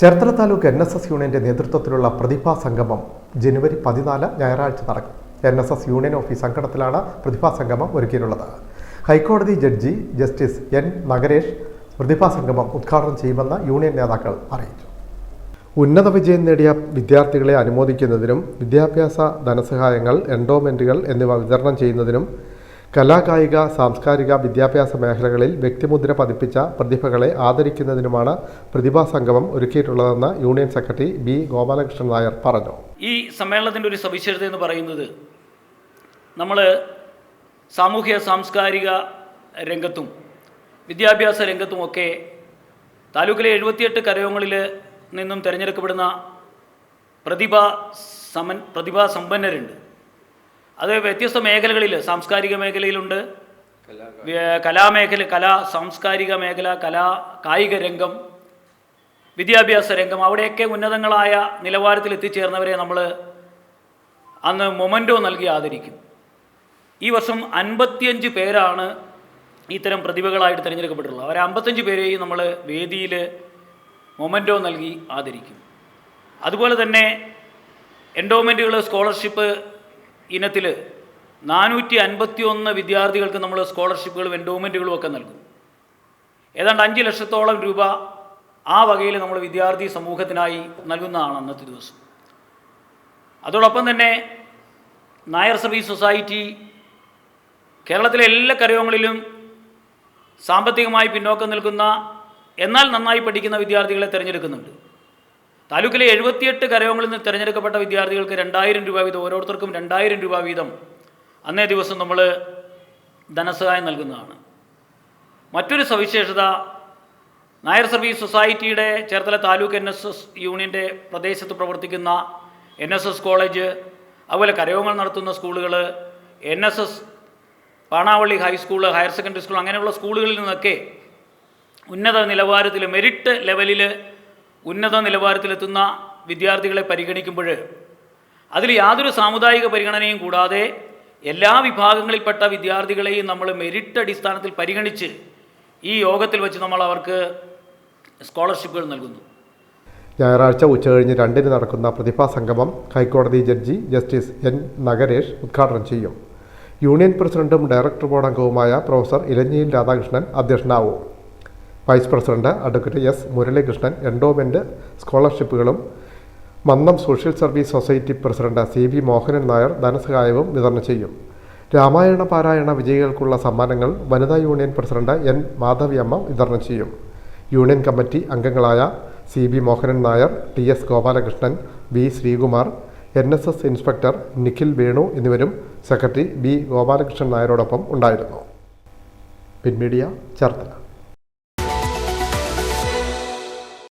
Cherthala taluk N S S യൂണിയന്റെ നേതൃത്വത്തിലുള്ള പ്രതിഭാ സംഗമം ജനുവരി പതിനാല് ഞായറാഴ്ച നടക്കും. N S S union office സംഘടനത്തിലാണ് പ്രതിഭാ സംഗമം ഒരുക്കിയിട്ടുള്ളത്. ഹൈക്കോടതി ജഡ്ജി ജസ്റ്റിസ് എൻ നഗരേഷ് പ്രതിഭാ സംഗമം ഉദ്ഘാടനം ചെയ്യുമെന്ന് യൂണിയൻ നേതാക്കൾ അറിയിച്ചു. ഉന്നത വിജയം നേടിയ വിദ്യാർത്ഥികളെ അനുമോദിക്കുന്നതിനും വിദ്യാഭ്യാസ ധനസഹായങ്ങൾ എൻഡോമെന്റുകൾ എന്നിവ വിതരണം ചെയ്യുന്നതിനും കലാകായിക സാംസ്കാരിക വിദ്യാഭ്യാസ മേഖലകളിൽ വ്യക്തിമുദ്ര പതിപ്പിച്ച പ്രതിഭകളെ ആദരിക്കുന്നതിനുമാണ് പ്രതിഭാ സംഗമം ഒരുക്കിയിട്ടുള്ളതെന്ന് union secretary B. Gopalakrishnan Nair പറഞ്ഞു. ഈ സമ്മേളനത്തിന്റെ ഒരു സവിശേഷത എന്ന് പറയുന്നത് നമ്മൾ സാമൂഹ്യ സാംസ്കാരിക രംഗത്തും വിദ്യാഭ്യാസ രംഗത്തും ഒക്കെ താലൂക്കിലെ എഴുപത്തിയെട്ട് കരയോഗങ്ങളിൽ നിന്നും തിരഞ്ഞെടുക്കപ്പെടുന്ന പ്രതിഭാ സമൻ പ്രതിഭാ സമ്പന്നരുണ്ട്. അത് വ്യത്യസ്ത മേഖലകളിൽ സാംസ്കാരിക മേഖലയിലുണ്ട്. കലാമേഖല കലാ സാംസ്കാരിക മേഖല കലാ കായിക രംഗം വിദ്യാഭ്യാസ രംഗം അവിടെയൊക്കെ ഉന്നതങ്ങളായ നിലവാരത്തിൽ എത്തിച്ചേർന്നവരെ നമ്മൾ അന്ന് മൊമന്റോ നൽകി ആദരിക്കും. ഈ വർഷം അൻപത്തിയഞ്ച് പേരാണ് ഇത്തരം പ്രതിഭകളായിട്ട് തിരഞ്ഞെടുക്കപ്പെട്ടിട്ടുള്ളത്. അവർ അമ്പത്തഞ്ച് പേരെയും നമ്മൾ വേദിയിൽ മൊമന്റോ നൽകി ആദരിക്കും. അതുപോലെ തന്നെ എൻഡോമെന്റുകൾ സ്കോളർഷിപ്പ് ഇനത്തിൽ നാനൂറ്റി അൻപത്തി ഒന്ന് വിദ്യാർത്ഥികൾക്ക് നമ്മൾ സ്കോളർഷിപ്പുകളും എൻഡോമെന്റുകളും ഒക്കെ നൽകും. ഏതാണ്ട് അഞ്ച് ലക്ഷത്തോളം രൂപ ആ വകയിൽ നമ്മൾ വിദ്യാർത്ഥി സമൂഹത്തിനായി നൽകുന്നതാണ് അന്നത്തെ ദിവസം. അതോടൊപ്പം തന്നെ നായർ സർവീസ് സൊസൈറ്റി കേരളത്തിലെ എല്ലാ കരയോഗങ്ങളിലും സാമ്പത്തികമായി പിന്നോക്കം നിൽക്കുന്ന എന്നാൽ നന്നായി പഠിക്കുന്ന വിദ്യാർത്ഥികളെ തിരഞ്ഞെടുക്കുന്നുണ്ട്. താലൂക്കിലെ എഴുപത്തിയെട്ട് കരയോഗങ്ങളിൽ നിന്ന് തിരഞ്ഞെടുക്കപ്പെട്ട വിദ്യാർത്ഥികൾക്ക് രണ്ടായിരം രൂപ വീതം ഓരോരുത്തർക്കും രണ്ടായിരം രൂപ വീതം അന്നേ ദിവസം നമ്മൾ ധനസഹായം നൽകുന്നതാണ്. മറ്റൊരു സവിശേഷത നായർ സർവീസ് സൊസൈറ്റിയുടെ Cherthala taluk N S S യൂണിയന്റെ പ്രദേശത്ത് പ്രവർത്തിക്കുന്ന എൻ എസ് എസ് കോളേജ് അതുപോലെ കരയോഗങ്ങൾ നടത്തുന്ന സ്കൂളുകൾ N S S Panavally high school higher secondary school അങ്ങനെയുള്ള സ്കൂളുകളിൽ നിന്നൊക്കെ ഉന്നത നിലവാരത്തിൽ മെരിറ്റ് ലെവലിൽ ഉന്നത നിലവാരത്തിലെത്തുന്ന വിദ്യാർത്ഥികളെ പരിഗണിക്കുമ്പോൾ അതിൽ യാതൊരു സാമുദായിക പരിഗണനയും കൂടാതെ എല്ലാ വിഭാഗങ്ങളിൽപ്പെട്ട വിദ്യാർത്ഥികളെയും നമ്മൾ മെരിറ്റ് അടിസ്ഥാനത്തിൽ പരിഗണിച്ച് ഈ യോഗത്തിൽ വെച്ച് നമ്മൾ അവർക്ക് സ്കോളർഷിപ്പുകൾ നൽകുന്നു. ഞായറാഴ്ച ഉച്ചകഴിഞ്ഞ് രണ്ടിന് നടക്കുന്ന പ്രതിഭാ സംഗമം ഹൈക്കോടതി ജഡ്ജി ജസ്റ്റിസ് എൻ നഗരേഷ് ഉദ്ഘാടനം ചെയ്യും. യൂണിയൻ പ്രസിഡന്റും ഡയറക്ടർ ബോർഡ് അംഗവുമായ professor ഇലഞ്ഞിയിൽ Radhakrishnan അധ്യക്ഷനാവും. Vice president advocate S Muralikrishnan endowment സ്കോളർഷിപ്പുകളും Mannam social service society president C V Mohanan Nair ധനസഹായവും വിതരണം ചെയ്യും. രാമായണ പാരായണ വിജയികൾക്കുള്ള സമ്മാനങ്ങൾ വനിതാ യൂണിയൻ പ്രസിഡന്റ് എൻ മാധവിയമ്മ വിതരണം ചെയ്യും. യൂണിയൻ കമ്മിറ്റി അംഗങ്ങളായ C B Mohanan Nair T S Gopalakrishnan B Sreekumar N S S inspector Nikhil Venu എന്നിവരും secretary B Gopalakrishnan നായരോടൊപ്പം ഉണ്ടായിരുന്നു. പിൻമീഡിയ ചേർത്തല